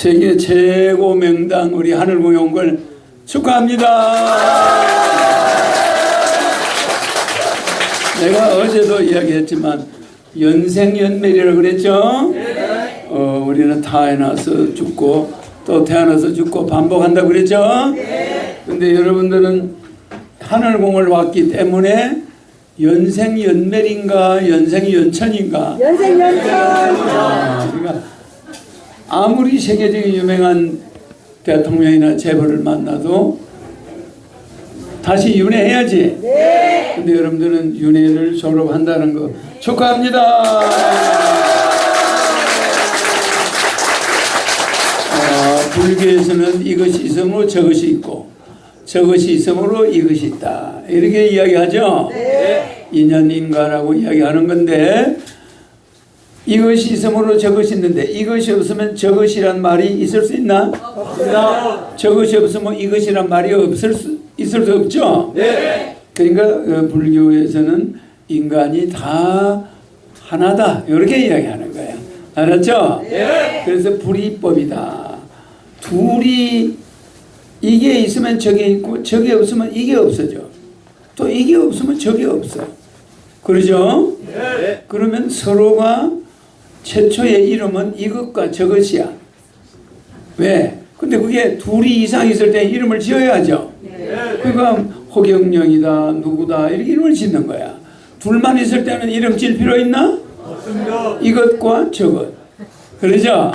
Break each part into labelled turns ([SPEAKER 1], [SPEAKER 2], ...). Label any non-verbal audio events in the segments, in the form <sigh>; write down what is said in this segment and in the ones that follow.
[SPEAKER 1] 세계 최고 명당 우리 하늘공에 온걸 축하합니다. 내가 어제도 이야기했지만 연생연멸이라고 그랬죠? 어, 우리는 태어나서 죽고 또 태어나서 죽고 반복한다고 그랬죠? 근데 여러분들은 하늘공을 왔기 때문에 연생연멸인가 연생연천인가
[SPEAKER 2] 연생연천
[SPEAKER 1] 아, 그러니까 아무리 세계적인 유명한 대통령이나 재벌을 만나도 다시 윤회해야지. 네. 근데 여러분들은 윤회를 졸업한다는 거 축하합니다. 어, 불교에서는 이것이 있으므로 저것이 있고 저것이 있으므로 이것이 있다. 이렇게 이야기하죠. 네. 인연인가라고 이야기하는 건데 이것이 있으므로 저것이 있는데 이것이 없으면 저것이란 말이 있을 수 있나? 없습니다. 저것이 없으면 이것이란 말이 없을 수 있을 수 없죠. 네. 그러니까 어, 불교에서는 인간이 다 하나다 이렇게 이야기하는 거야. 알았죠? 네. 그래서 불이법이다. 둘이 이게 있으면 저게 있고 저게 없으면 이게 없어져. 또 이게 없으면 저게 없어. 그러죠? 네. 그러면 서로가 최초의 이름은 이것과 저것이야. 왜? 근데 그게 둘이 이상 있을 때 이름을 지어야죠. 그러니까 호경영이다, 누구다 이렇게 이름을 짓는 거야. 둘만 있을 때는 이름 질 필요 있나? 없습니다. 이것과 저것. 그러죠?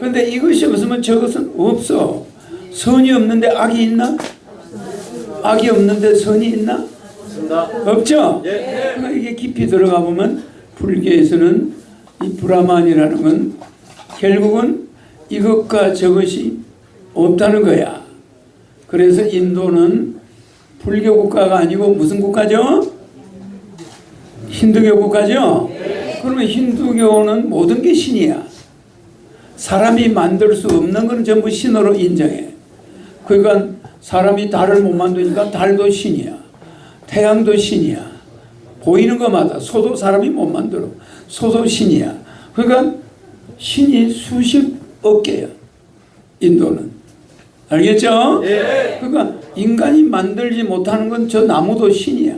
[SPEAKER 1] 근데 이것이 없으면 저것은 없어. 선이 없는데 악이 있나? 악이 없는데 선이 있나? 없죠? 그러니까 이게 깊이 들어가 보면 불교에서는 이 브라만이라는 건 결국은 이것과 저것이 없다는 거야. 그래서 인도는 불교 국가가 아니고 무슨 국가죠? 힌두교 국가죠? 그러면 힌두교는 모든 게 신이야. 사람이 만들 수 없는 건 전부 신으로 인정해. 그러니까 사람이 달을 못 만드니까 달도 신이야. 태양도 신이야. 보이는 것마다 소도 사람이 못 만들어. 소도 신이야. 그러니까 신이 수십 억 개야. 인도는. 알겠죠? 예. 그러니까 인간이 만들지 못하는 건 저 나무도 신이야.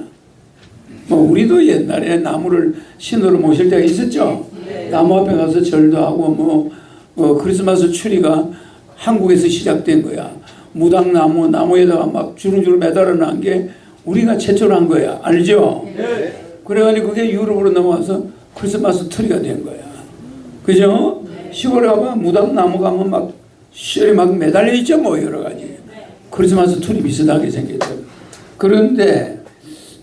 [SPEAKER 1] 뭐 우리도 옛날에 나무를 신으로 모실 때가 있었죠. 예. 나무 앞에 가서 절도 하고 뭐 어, 크리스마스 추리가 한국에서 시작된 거야. 무당나무 나무에다가 막 주렁주렁 매달아 놓은 게 우리가 최초로 한 거야. 알죠? 예. 그래가지고 그게 유럽으로 넘어와서 크리스마스 트리가 된 거야. 그죠? 시골에 가면 무당 나무 가면 막 시절에 막 매달려 있죠. 뭐 여러 가지. 크리스마스 트리 비슷하게 생겼죠. 그런데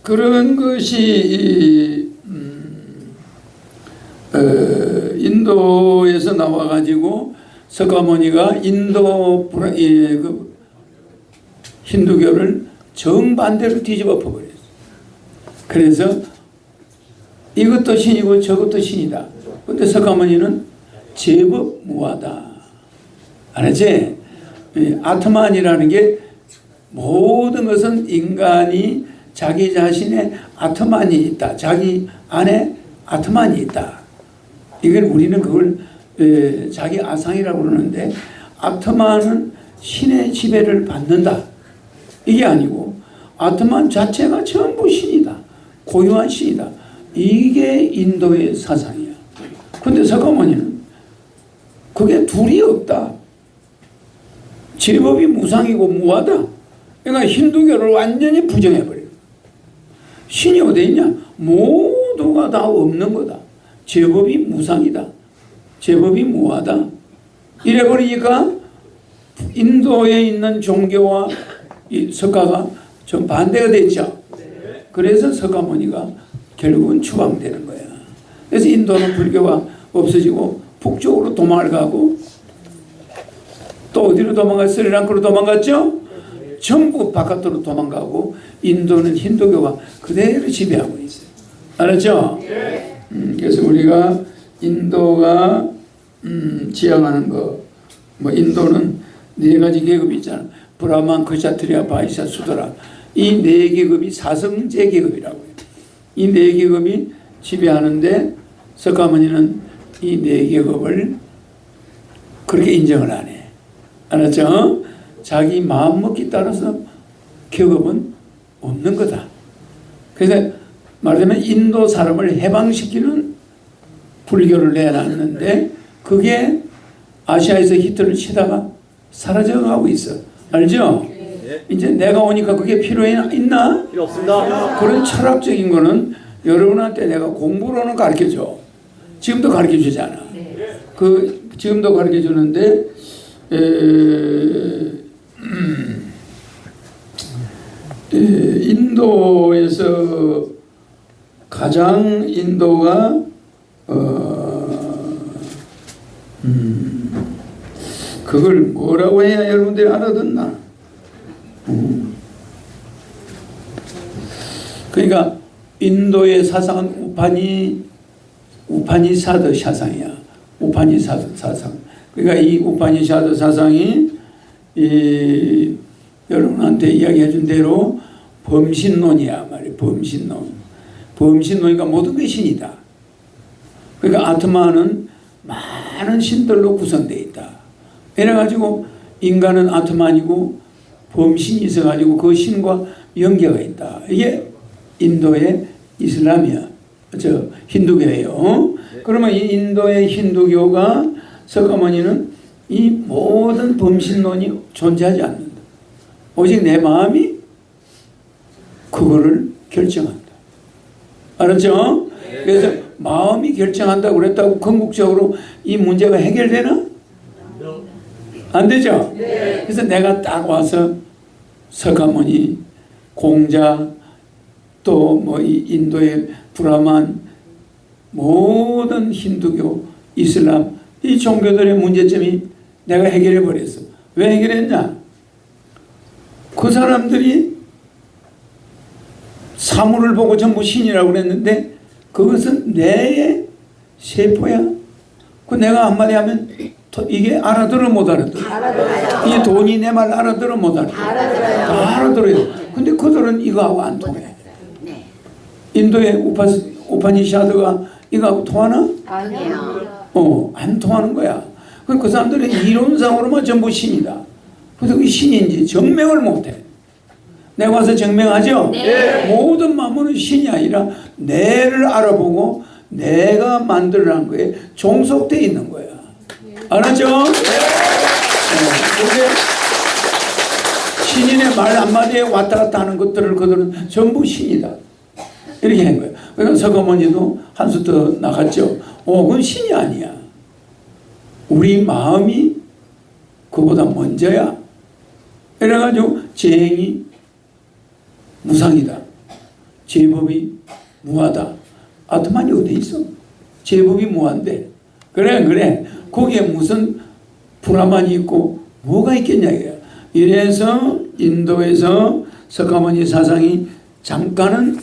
[SPEAKER 1] 그런 것이 음, 어, 인도에서 나와가지고 석가모니가 인도 브라, 예, 그 힌두교를 정반대로 뒤집어 버렸어요. 그래서 이것도 신이고 저것도 신이다. 근데 석가모니는 제법 무하다. 알았지? 아트만이라는 게 모든 것은 인간이 자기 자신의 아트만이 있다. 자기 안에 아트만이 있다. 이걸 우리는 그걸 자기 아상이라고 그러는데 아트만은 신의 지배를 받는다. 이게 아니고 아트만 자체가 전부 신이다. 고유한 신이다. 이게 인도의 사상이야. 근데 석가모니는 그게 둘이 없다. 제법이 무상이고 무하다. 그러니까 힌두교를 완전히 부정해버려. 신이 어디 있냐? 모두가 다 없는 거다. 제법이 무상이다. 제법이 무하다. 이래버리니까 인도에 있는 종교와 이 석가가 좀 반대가 됐죠. 그래서 석가모니가 결국은 추방되는 거야. 그래서 인도는 불교가 없어지고 북쪽으로 도망을 가고 또 어디로 도망가 스리랑카로 도망갔죠? 전부 바깥으로 도망가고 인도는 힌두교가 그대로 지배하고 있어요. 알았죠? 음, 그래서 우리가 인도가 음, 지향하는 거, 뭐 인도는 네 가지 계급이 있잖아. 브라만, 크샤트리아, 바이샤, 수드라. 이 네 계급이 사성제 계급이라고 해요. 이 네 계급이 지배하는데 석가모니는 이 네 계급을 그렇게 인정을 안 해. 알았죠? 자기 마음 먹기 따라서 격업은 없는 거다. 그래서 말하자면 인도 사람을 해방시키는 불교를 내놨는데 그게 아시아에서 히트를 치다가 사라져가고 있어. 알죠? 이제 내가 오니까 그게 필요해 있나?
[SPEAKER 2] 필요 없습니다.
[SPEAKER 1] 그런 철학적인 거는 여러분한테 내가 공부로는 가르쳐 줘. 지금도 가르쳐 주잖아. 그 지금도 가르쳐 주는데 에, 음, 에, 인도에서 가장 인도가 어, 음, 그걸 뭐라고 해야 여러분들이 알아듣나? 음. 그러니까 인도의 사상은 우파니 우파니사드 사상이야. 우파니사드 사상. 그러니까 이 우파니사드 사상이 이 여러분한테 이야기해 준 대로 범신론이야 말이야. 범신론. 범신론이니까 모든 게 신이다. 그러니까 아트마는 많은 신들로 구성되어 있다. 이래가지고 인간은 아트만이고 범신이 있어가지고 그 신과 연계가 있다. 이게 인도의 이슬람이야. 저 힌두교예요. 어? 그러면 이 인도의 힌두교가 석가모니는 이 모든 범신론이 존재하지 않는다. 오직 내 마음이 그거를 결정한다. 알았죠? 그래서 마음이 결정한다고 그랬다고 궁극적으로 이 문제가 해결되나? 안 되죠? 그래서 내가 딱 와서 석가모니, 공자, 또뭐 인도의 브라만, 모든 힌두교, 이슬람 이 종교들의 문제점이 내가 해결해 버렸어. 왜 해결했냐? 그 사람들이 사물을 보고 전부 신이라고 그랬는데 그것은 내의 세포야. 그 내가 한마디 하면 더- 이게 알아들어 못 알아들어. 이 돈이 내 말 알아들어 못 알아들어. 다 알아들어요. 근데 그들은 이거하고 안 통해. 인도의 우파, 우파니샤드가 이거하고 통하나?
[SPEAKER 3] 아니에요.
[SPEAKER 1] 어, 안 통하는 거야. 그, 그 사람들은 이론상으로만 전부 신이다. 그래서 그 신인지 증명을 못해. 내가 와서 증명하죠? 모든 만물은 신이 아니라 내를 알아보고 내가 만들어낸 거에 종속돼 있는 거야. 알았죠? 어, 근데 신인의 말 한마디에 왔다 갔다 하는 것들을 그들은 전부 신이다. 이렇게 한 거예요. 그래서 서거머니도 한수 더 나갔죠. 어, 그건 신이 아니야. 우리 마음이 그보다 먼저야. 이래가지고 재행이 무상이다. 제법이 무하다. 아트만이 어디 있어? 제법이 무한데. 그래, 그래. 거기에 무슨 브라만이 있고 뭐가 있겠냐 이거야. 이래서 인도에서 석가모니 사상이 잠깐은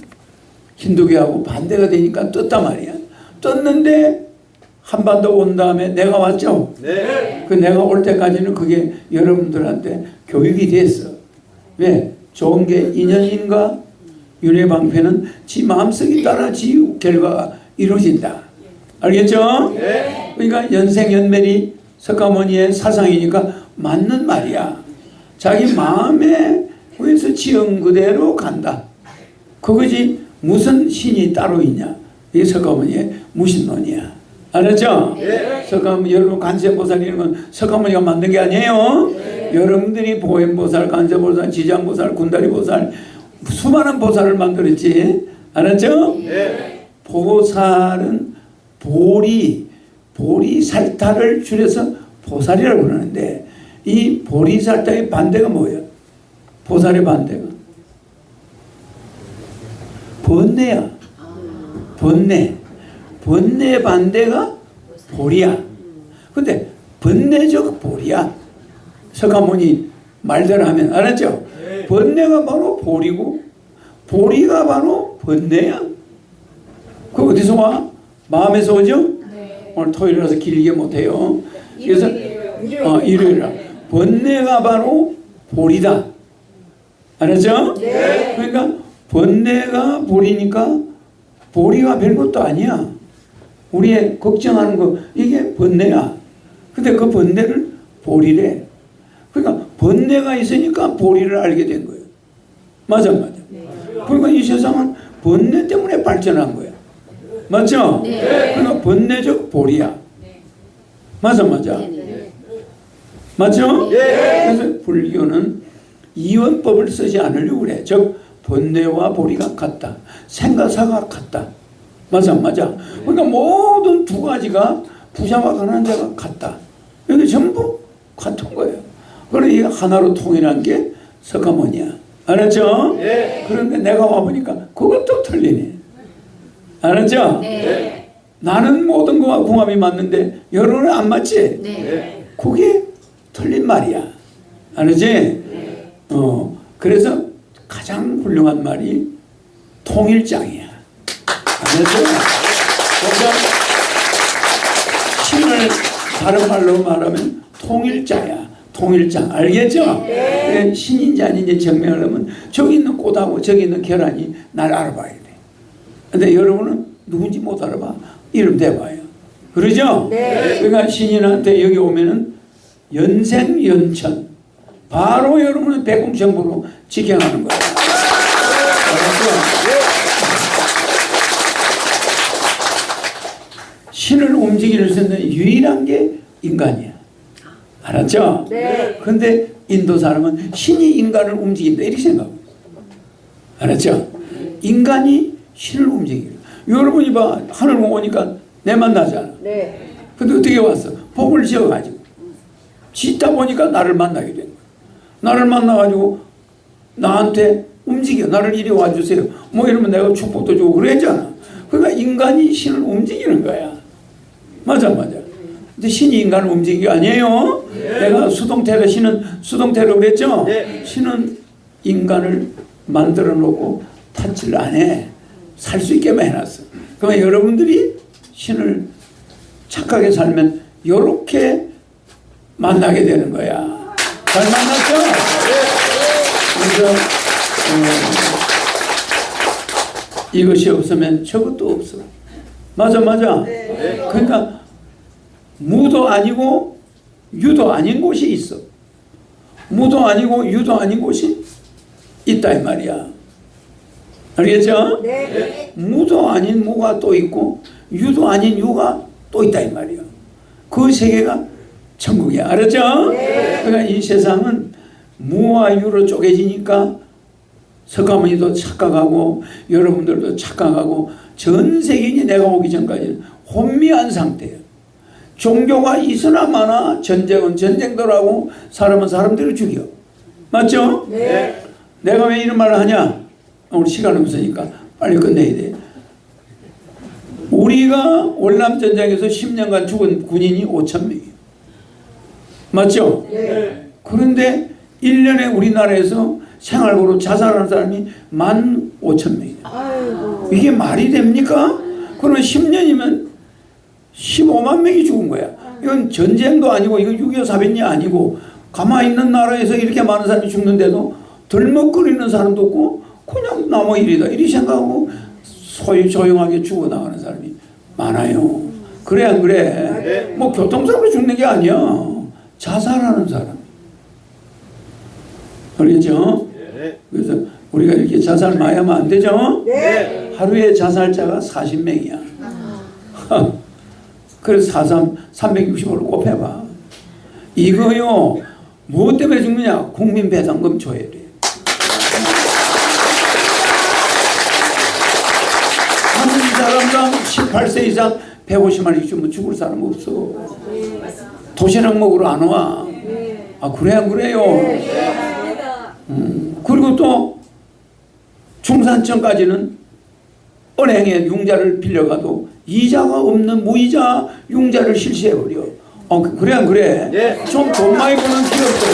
[SPEAKER 1] 힌두교하고 반대가 되니까 떴단 말이야. 떴는데 한반도 온 다음에 내가 왔죠.
[SPEAKER 2] 네.
[SPEAKER 1] 그 내가 올 때까지는 그게 여러분들한테 교육이 됐어. 왜? 좋은 게 인연인가 윤회방패는 지 마음속에 따라 지 결과가 이루어진다. 알겠죠?
[SPEAKER 2] 네.
[SPEAKER 1] 그러니까 연생연멸이 석가모니의 사상이니까 맞는 말이야. 자기 마음에 의해서 지은 그대로 간다. 그거지 무슨 신이 따로 있냐. 이게 석가모니의 무신론이야. 알았죠?
[SPEAKER 2] 네.
[SPEAKER 1] 석가모니 여러분 간세보살 이런 건 석가모니가 만든 게 아니에요. 여러분들이 보현보살, 간세보살, 지장보살, 군다리보살 수많은 보살을 만들었지. 알았죠?
[SPEAKER 2] 네.
[SPEAKER 1] 보살은 보리, 보리살타를 줄여서 보살이라고 그러는데 이 보리살타의 반대가 뭐예요? 보살의 반대가 번뇌야. 번뇌. 번뇌 반대가 보리야. 근데 번뇌적 보리야. 석가모니 말대로 하면 알았죠? 번뇌가 바로 보리고 보리가 바로 번뇌야. 그 어디서 와? 마음에서 오죠? 오늘 토요일이라서 길게 못해요. 그래서 어, 일요일이라 번뇌가 바로 보리다. 알았죠? 그러니까 번뇌가 보리니까 보리가 별것도 아니야. 우리의 걱정하는 거 이게 번뇌야. 근데 그 번뇌를 보리래. 그러니까 번뇌가 있으니까 보리를 알게 된 거예요. 맞아, 맞아. 그러니까 이 세상은 번뇌 때문에 발전한 거야. 맞죠? 그러니까 번뇌적 보리야. 맞아, 맞아. 맞죠? 그래서 불교는 이원법을 쓰지 않으려고 그래. 즉 번뇌와 보리가 같다. 생가사가 같다. 맞아, 맞아. 그러니까 모든 두 가지가 부자와 가난한 자가 같다. 이게 전부 같은 거예요. 그러니 하나로 통일한 게 석가모니야. 알았죠? 그런데 내가 와보니까 그것도 틀리네. 알았죠? 나는 모든 거와 궁합이 맞는데 여론은 안 맞지? 그게 틀린 말이야. 알았지? 어, 그래서 가장 훌륭한 말이 통일장이야. 알았죠? 신을 다른 말로 말하면 통일자야. 통일장. 알겠죠? 네, 신인지 아닌지 증명하려면 저기 있는 꽃하고 저기 있는 계란이 날 알아봐야 돼. 근데 여러분은 누군지 못 알아봐. 이름 대봐요. 그러죠? 그러니까 신인한테 여기 오면은 연생 연천. 바로 여러분은 백공정보로 직행하는 거예요. 알았죠? 신을 움직일 수 있는 유일한 게 인간이야. 알았죠?
[SPEAKER 2] 네.
[SPEAKER 1] 근데 인도 사람은 신이 인간을 움직인다 이렇게 생각해요. 알았죠? 인간이 신을 움직여. 여러분이 봐 하늘 오니까 내 만나잖아.
[SPEAKER 2] 네.
[SPEAKER 1] 근데 어떻게 왔어? 복을 지어가지고 짓다 보니까 나를 만나게 된 거야. 나를 만나가지고 나한테 움직여 나를 이리 와주세요. 뭐 이러면 내가 축복도 주고 그랬잖아. 그러니까 인간이 신을 움직이는 거야. 맞아 맞아. 근데 신이 인간을 움직이는 게 아니에요. 내가 수동태로 신은 수동태로 그랬죠.
[SPEAKER 3] 네.
[SPEAKER 1] 신은 인간을 만들어 놓고 타치를 안 해. 살 수 있게만 해놨어. 그러면 여러분들이 신을 착하게 살면 이렇게 만나게 되는 거야. 잘 만났죠? 그래서 어, 이것이 없으면 저것도 없어. 맞아, 맞아. 그러니까 무도 아니고 유도 아닌 곳이 있어. 무도 아니고 유도 아닌 곳이 있다 이 말이야. 알겠죠?
[SPEAKER 2] 네.
[SPEAKER 1] 무도 아닌 무가 또 있고 유도 아닌 유가 또 있다 이 말이야. 그 세계가 천국이야. 알았죠? 그러니까 이 세상은 무와 유로 쪼개지니까 석가모니도 착각하고 여러분들도 착각하고 전 세계인이 내가 오기 전까지는 혼미한 상태예요. 종교가 있으나 마나 전쟁은 전쟁대로 하고 사람은 사람대로 죽여. 맞죠?
[SPEAKER 2] 네.
[SPEAKER 1] 내가 왜 이런 말을 하냐? 우리 시간 없으니까 빨리 끝내야 돼. 우리가 월남 전쟁에서 10년간 죽은 군인이 5천 명이에요. 맞죠?
[SPEAKER 2] 네.
[SPEAKER 1] 그런데 1년에 우리나라에서 생활고로 자살하는 사람이 1만 5천 명이에요.
[SPEAKER 2] 아이고.
[SPEAKER 1] 이게 말이 됩니까? 그러면 10년이면 15만 명이 죽은 거야. 이건 전쟁도 아니고 이거 6.25 사변이 아니고 가만히 있는 나라에서 이렇게 많은 사람이 죽는데도 덜먹거리는 사람도 없고 그냥 남의 일이다 이리 생각하고 소유 조용하게 죽어나가는 사람이 많아요. 그래 안 그래? 뭐 교통사고로 죽는 게 아니야. 자살하는 사람. 알겠죠? 그래서 우리가 이렇게 자살 많이 하면 안 되죠?
[SPEAKER 2] 네.
[SPEAKER 1] 하루에 자살자가 40명이야. 그래서 43, 365를 곱해봐. 이거요, 무엇 때문에 죽느냐? 국민배당금 줘야 돼. 18세 이상 150마리 주면 죽을 사람 없어. 도시락 먹으러 안 와. 아, 그래, 안 그래요? 음, 그리고 또 중산층까지는 은행에 융자를 빌려가도 이자가 없는 무이자 융자를 실시해버려. 어, 그- 그래, 안 그래?
[SPEAKER 3] 네.
[SPEAKER 1] 좀돈 많이 버는 기업들.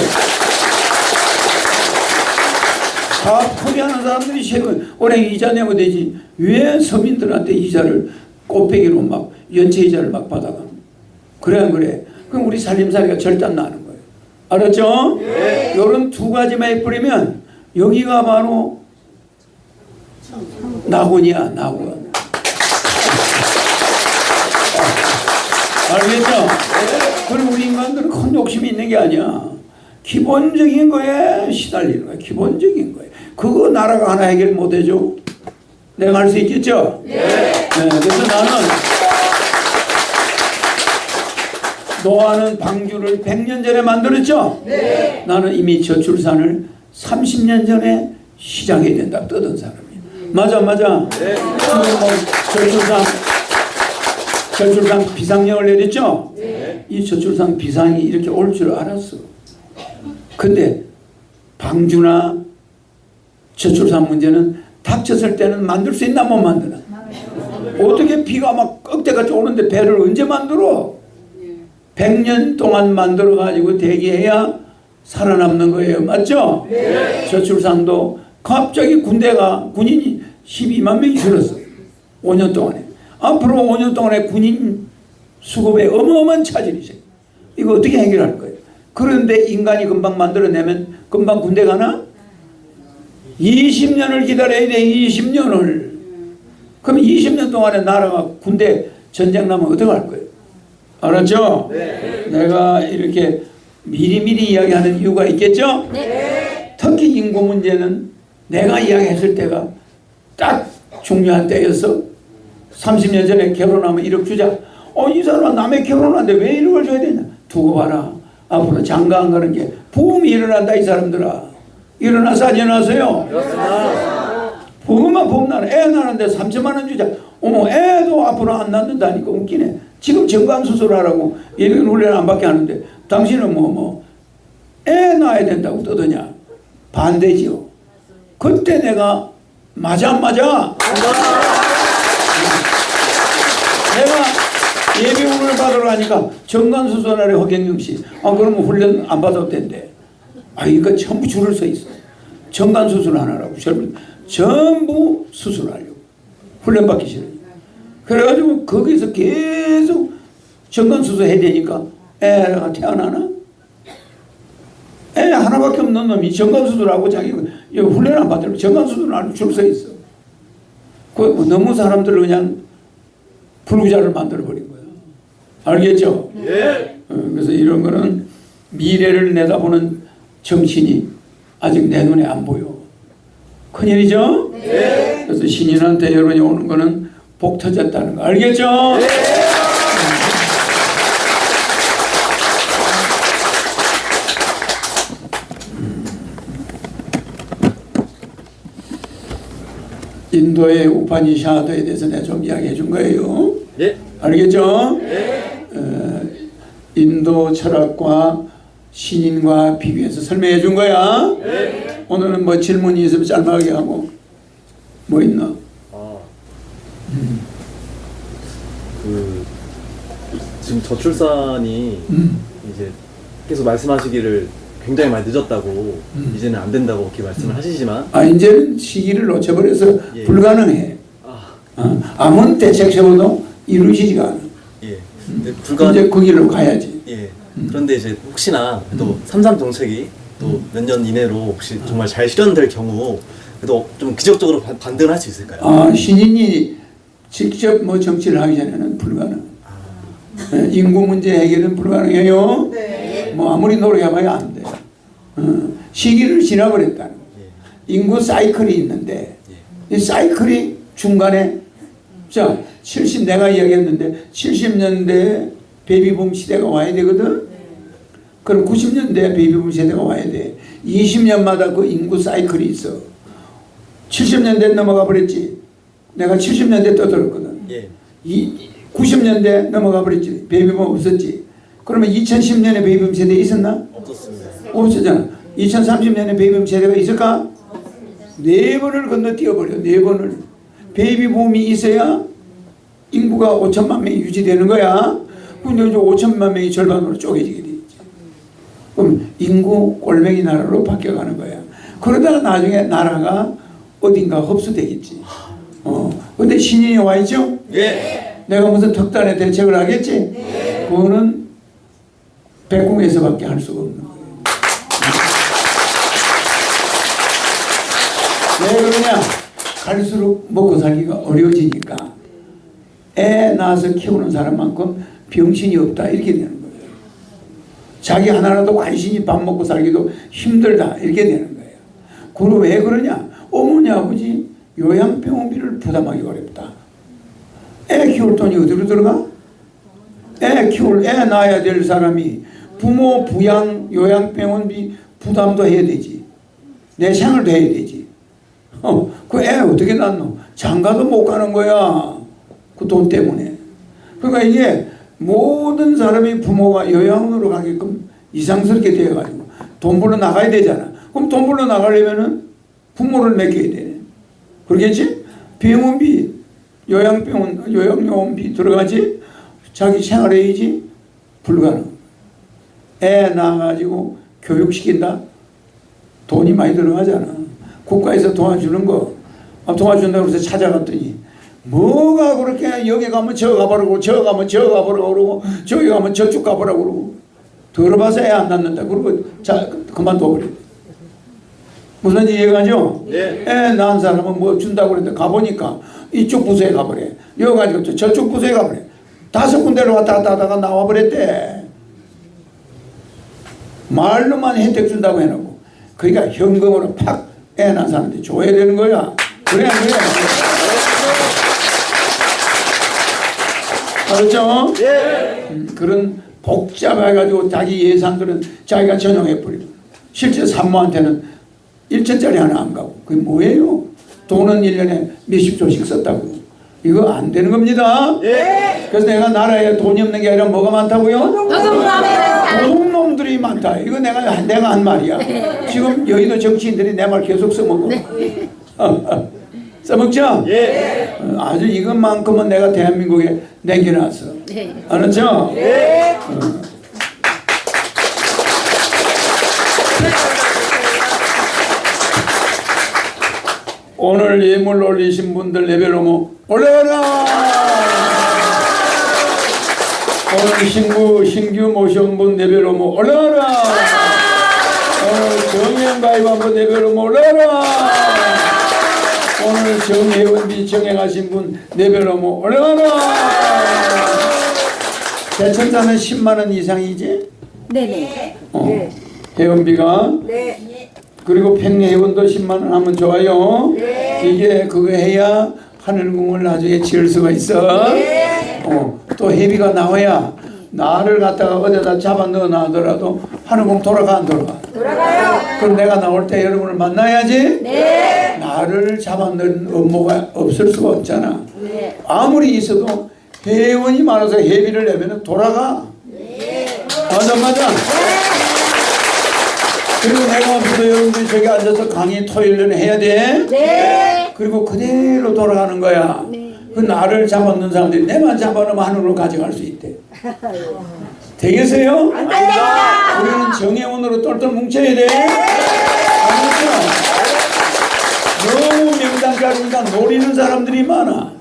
[SPEAKER 1] 사업 포기하는 사람들이 최근 은행 이자 내면 되지. 왜 서민들한테 이자를 꽃배기로 막 연체 이자를 막 받아가? 그래, 안 그래? 그럼 우리 살림살이가 절단 나는 거예요. 알았죠?
[SPEAKER 3] 네.
[SPEAKER 1] 요런 두 가지만 해버리면 여기가 바로 낙원이야, 낙원. 알겠죠? 그럼 우리 인간들은 큰 욕심이 있는 게 아니야. 기본적인 거에 시달리는 거야. 기본적인 거에. 그거 나라가 하나 해결 못 해줘. 내가 할 수 있겠죠? 네. 그래서 나는 노아는 방주를 100년 전에 만들었죠? 네. 나는 이미 저출산을 30년 전에 시작해야 된다 떠든 사람이야. 맞아, 맞아. 네. 뭐 저출산, 저출산 비상령을 내렸죠? 네. 이 저출산 비상이 이렇게 올 줄 알았어. 근데 방주나 저출산 문제는 닥쳤을 때는 만들 수 있나 못 만드나? 어떻게 비가 막 꺽대같이 오는데 배를 언제 만들어? 100년 동안 만들어 가지고 대기해야 살아남는 거예요. 맞죠? 네. 저출산도 갑자기 군대가 군인이 12만 명이 줄었어. 5년 동안에. 앞으로 5년 동안에 군인 수급에 어마어마한 차질이 생겨. 이거 어떻게 해결할 거예요? 그런데 인간이 금방 만들어내면 금방 군대 가나? 20년을 기다려야 돼, 20년을. 그럼 20년 동안에 나라가 군대 전쟁 나면 어떻게 할 거예요? 알았죠? 네. 내가 이렇게 미리미리 이야기하는 이유가 있겠죠? 네. 특히 인구 문제는 내가 이야기했을 때가 딱 중요한 때였어. 30년 전에 결혼하면 1억 주자. 어, 이 사람은 남의 결혼하는데 왜 1억을 줘야 되냐? 두고 봐라. 앞으로 장가 안 가는 게 부음이 일어난다, 이 사람들아. 일어나서 안 일어나서요? 부음만 부음 나는 애 나는데 3천만 원 주자. 어머, 애도 앞으로 안 낳는다니까 웃기네. 지금 정관수술하라고 예비군 훈련 안 받게 하는데 당신은 뭐, 뭐, 애 낳아야 된다고 떠드냐? 반대지요. 그때 내가 맞아 안 맞아? 내가 예비 훈련을 받으러 가니까 정관수술하래 허경영 씨. 아 그러면 훈련 안 받아도 된대. 아 이거 전부 줄을 서 있어. 정관 수술 하나라고 전부, 전부 수술하려고. 훈련 받기 싫어. 그래가지고 거기서 계속 정관 수술 해야 되니까 애가 태어나나? 애 하나밖에 없는 놈이 정관 수술하고 자기 이거 훈련 안 받으려고 정관 수술 하고 줄서 있어. 그 너무 사람들을 그냥 불구자를 만들어버린 거야. 알겠죠? 예. 어, 그래서 이런 거는 미래를 내다보는 정신이 아직 내 눈에 안 보여. 큰일이죠? 네. 그래서 신인한테 여러분이 오는 거는 복 터졌다는 거 알겠죠? 네. 인도의 우파니샤드에 대해서 내가 좀 이야기해 준 거예요.
[SPEAKER 2] 네.
[SPEAKER 1] 알겠죠? 네. 어, 인도 철학과 신인과 비교해서 설명해 준 거야. 네. 오늘은 뭐 질문이 있으면 짧게 하고 뭐 있나?
[SPEAKER 2] 아, 그 지금 저출산이
[SPEAKER 1] 음.
[SPEAKER 2] 이제 계속 말씀하시기를 굉장히 많이 늦었다고
[SPEAKER 1] 음.
[SPEAKER 2] 이제는 안 된다고 이렇게 말씀을 하시지만
[SPEAKER 1] 아 이제는 시기를 놓쳐버려서
[SPEAKER 2] 예.
[SPEAKER 1] 불가능해.
[SPEAKER 2] 아,
[SPEAKER 1] 어, 아무리 대책 세워도 이루어지지가 않아.
[SPEAKER 2] 예. 근데 불가
[SPEAKER 1] 이제 그 길로 가야지.
[SPEAKER 2] 예. 그런데 이제 혹시나 또 삼삼 정책이 또 몇 년 이내로 혹시 정말 잘 실현될 경우 그래도 좀 기적적으로 반- 반등을 할 수 있을까요?
[SPEAKER 1] 아, 신인이 직접 뭐 정치를 하기 전에는 불가능. 예, 인구 문제 해결은 불가능해요. 뭐 아무리 노력해봐야 안 돼. 어, 시기를 지나버렸다는 거.
[SPEAKER 2] 예.
[SPEAKER 1] 인구 사이클이 있는데
[SPEAKER 2] 예.
[SPEAKER 1] 이 사이클이 중간에 자 70 내가 이야기했는데 70년대 베이비붐 시대가 와야 되거든. 그럼 90년대 베이비붐 세대가 와야 돼. 20년마다 그 인구 사이클이 있어. 70년대 넘어가 버렸지. 내가 70년대 떠들었거든.
[SPEAKER 2] 예.
[SPEAKER 1] 이 90년대 넘어가 버렸지. 베이비붐 없었지. 그러면 2010년에 베이비붐 세대 있었나?
[SPEAKER 2] 없었습니다.
[SPEAKER 1] 없었잖아. 2030년에 베이비붐 세대가 있을까? 네 번을 건너뛰어 버려. 네 번을. 베이비붐이 있어야 인구가 5천만 명이 유지되는 거야. 근데 이제 5천만 명이 절반으로 쪼개지게 되지. 그럼 인구 꼴뱅이 나라로 바뀌어가는 거야. 그러다가 나중에 나라가 어딘가 흡수되겠지. 어. 근데 신인이 와 있죠?
[SPEAKER 2] 예.
[SPEAKER 1] 내가 무슨 특단의 대책을 하겠지? 그거는 백궁에서밖에 할 수가 없는 거예요. 왜 그러냐? 갈수록 먹고 살기가 어려워지니까 애 낳아서 키우는 사람만큼 병신이 없다 이렇게 되는 거예요. 자기 하나라도 간신히 밥 먹고 살기도 힘들다 이렇게 되는 거예요. 그럼 왜 그러냐? 어머니 아버지 요양병원비를 부담하기 어렵다. 애 키울 돈이 어디로 들어가? 애 키울 애 낳아야 될 사람이 부모 부양 요양병원비 부담도 해야 되지. 내 생활도 해야 되지. 어, 그 애 어떻게 낳노? 장가도 못 가는 거야. 그 돈 때문에. 그러니까 이게 모든 사람이 부모가 요양원으로 가게끔 이상스럽게 되어가지고 돈 벌러 나가야 되잖아. 그럼 돈 벌러 나가려면은 부모를 맡겨야 되네. 그러겠지? 병원비, 요양병원, 요양요원비 들어가지? 자기 생활해야지? 불가능. 애 낳아가지고 교육시킨다? 돈이 많이 들어가잖아. 국가에서 도와주는 거, 아, 도와준다고 해서 찾아갔더니, 뭐가 그렇게 여기 가면 저 가보라고, 저 가면 저 가보라고 그러고, 저기 가면 저쪽 가보라고 그러고, 들어봐서 애 안 낳는다. 그러고, 자, 그만둬버려. 무슨 이해가죠?
[SPEAKER 2] 예.
[SPEAKER 1] 애 낳은 사람은 뭐 준다고 그랬는데 가보니까 이쪽 부서에 가버려. 여기 가지고 저- 저쪽 부서에 가버려. 다섯 군데로 왔다 갔다 하다가 나와버렸대. 말로만 혜택 준다고 해놓고 그러니까 현금으로 팍 애 낳은 사람한테 줘야 되는 거야. 그래 안 그래? 알았죠?
[SPEAKER 2] 예.
[SPEAKER 1] 음, 그런 복잡해가지고 자기 예산들은 자기가 전용해버리고 실제 산모한테는 1천짜리 하나 안 가고. 그게 뭐예요? 돈은 1년에 몇십 조씩 썼다고. 이거 안 되는 겁니다.
[SPEAKER 2] 예.
[SPEAKER 1] 그래서 내가 나라에 돈이 없는 게 아니라 뭐가 많다고요? 도둑놈들이 많다. 이거 내가 내가 한 말이야. 지금 여의도 정치인들이 내 말 계속 써먹어 <laughs> 써먹죠?
[SPEAKER 2] 예.
[SPEAKER 1] 어, 아주 이것만큼은 내가 대한민국에 남겨놨어
[SPEAKER 3] 네.
[SPEAKER 1] 알았죠?
[SPEAKER 2] 예.
[SPEAKER 1] 오늘 예물 올리신 분들 레벨로 뭐 올라가라! 오늘 신구, 신규 모셔온 분 레벨로 뭐 올라가라! 오늘 정행 가입한 분 레벨로 뭐 올라가라! 오늘 정혜원비 정행하신 분뭐 올라가라! 대천사는 10만원 이상이지?
[SPEAKER 3] 네네.
[SPEAKER 1] 어. 회원비가 그리고 평회원도 10만 원 하면 좋아요. 이게 그거 해야 하늘궁을 나중에 지을 수가 있어. 어. 또 회비가 나와야 나를 갖다가 어디다 잡아 넣어 놔더라도 하늘궁 돌아가 안 돌아가? 돌아가요. 그럼 내가 나올 때 여러분을 만나야지. 네. 나를 잡아 넣은 업무가 없을 수가 없잖아. 아무리 있어도 회원이 많아서 회비를 내면 돌아가. 맞아 맞아. 그리고 내가 앞에서 여러분들이 저기 앉아서 강의 토요일에 해야 돼.
[SPEAKER 3] 네.
[SPEAKER 1] 그리고 그대로 돌아가는 거야. 그 나를 잡아놓는 사람들이 내만 잡아놓으면 하늘로 가져갈 수 있대. <laughs> 되겠어요? 안 됩니다. 우리는 정의원으로 똘똘 뭉쳐야 돼. 알겠죠? 너무 명당 가니까 노리는 사람들이 많아.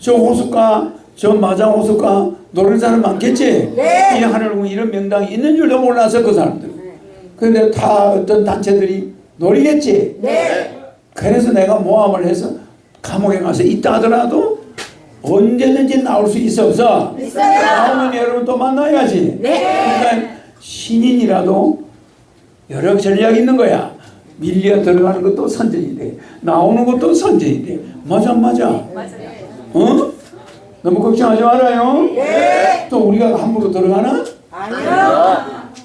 [SPEAKER 1] 저 호숫가, 저 마장 호숫가 노리는 사람 많겠지? 이 하늘궁 이런 명당이 있는 줄도 몰라서 그 사람들. 근데 다 어떤 단체들이 노리겠지? 그래서 내가 모함을 해서 감옥에 가서 있다 하더라도 언제든지 나올 수 있어 없어? 나오면 여러분 또 만나야지. 그러니까 신인이라도 여러 전략이 있는 거야. 밀려 들어가는 것도 선전이 돼. 나오는 것도 선전이 돼. 맞아 안 맞아? 어? 너무 걱정하지 말아요. 또 우리가 함부로 들어가나?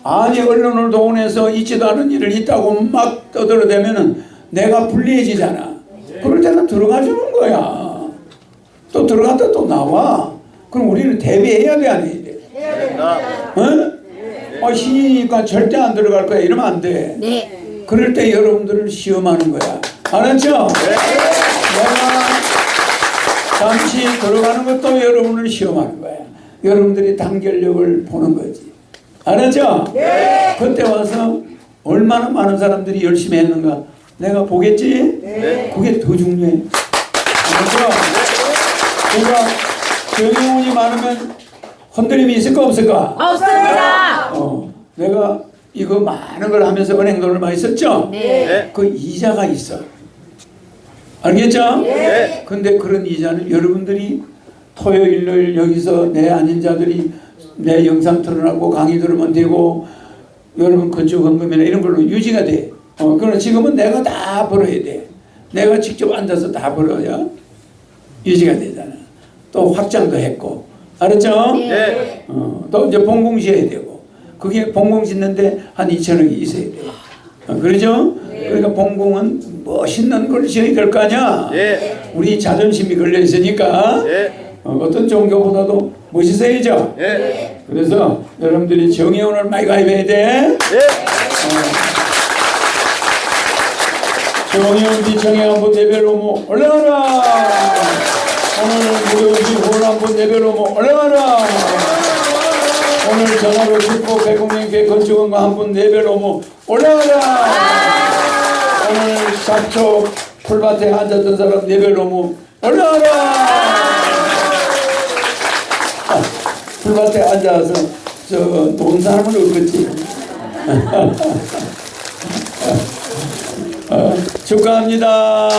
[SPEAKER 1] 아니 언론을 동원해서 있지도 않은 일을 있다고 막 떠들어대면은 내가 불리해지잖아. 그럴 때는 들어가 주는 거야. 또 들어갔다 또 나와. 그럼 우리는 대비해야 돼, 안 해야 돼? 어? 어, 신이니까 절대 안 들어갈 거야. 이러면 안 돼.
[SPEAKER 3] 네.
[SPEAKER 1] 그럴 때 여러분들을 시험하는 거야. 알았죠? 내가 잠시 들어가는 것도 여러분을 시험하는 거야. 여러분들이 단결력을 보는 거지. 알았죠? 그때 와서 얼마나 많은 사람들이 열심히 했는가 내가 보겠지? 그게 더 중요해. 알았죠? 그러니까 경영운이 많으면 흔들림이 있을까 없을까?
[SPEAKER 3] 없습니다.
[SPEAKER 1] 어, 내가 이거 많은 걸 하면서 은행 돈을 많이 썼죠?
[SPEAKER 3] 네.
[SPEAKER 1] 그 이자가 있어. 알겠죠?
[SPEAKER 2] 예.
[SPEAKER 1] 근데 그런 이자는 여러분들이 토요일 일요일 여기서 내 아닌 자들이 내 영상 틀어놓고 강의 들으면 되고 여러분 건축헌금이나 이런 걸로 유지가 돼. 어, 그러나 지금은 내가 다 벌어야 돼. 내가 직접 앉아서 다 벌어야 유지가 되잖아. 또 확장도 했고. 알았죠?
[SPEAKER 3] 네.
[SPEAKER 1] 어, 또 이제 봉공 지어야 되고. 그게 봉공 짓는데 한 2천억이 있어야 돼. 어, 그러죠? 그러니까 봉공은 멋있는 걸 지어야 될 거 아니야?
[SPEAKER 2] 예.
[SPEAKER 1] 우리 자존심이 걸려 있으니까
[SPEAKER 2] 예.
[SPEAKER 1] 어, 어떤 종교보다도 멋있어야죠.
[SPEAKER 2] 예.
[SPEAKER 1] 그래서 여러분들이 정의원을 많이 가입해야 돼.
[SPEAKER 2] 예.
[SPEAKER 1] 정의원 비청에 한번 레벨로 뭐 올라가라. 오늘 홀 한번 레벨로 뭐 올라가라. 오늘 전화로 듣고 백운행께 건축원과 한분 레벨로 뭐 올라가라. 오늘 잡초 풀밭에 앉았던 사람 레벨로 뭐 올라가라. 아, 풀밭에 앉아서 저돈 사람은 없겠지. <laughs> 어, 축하합니다.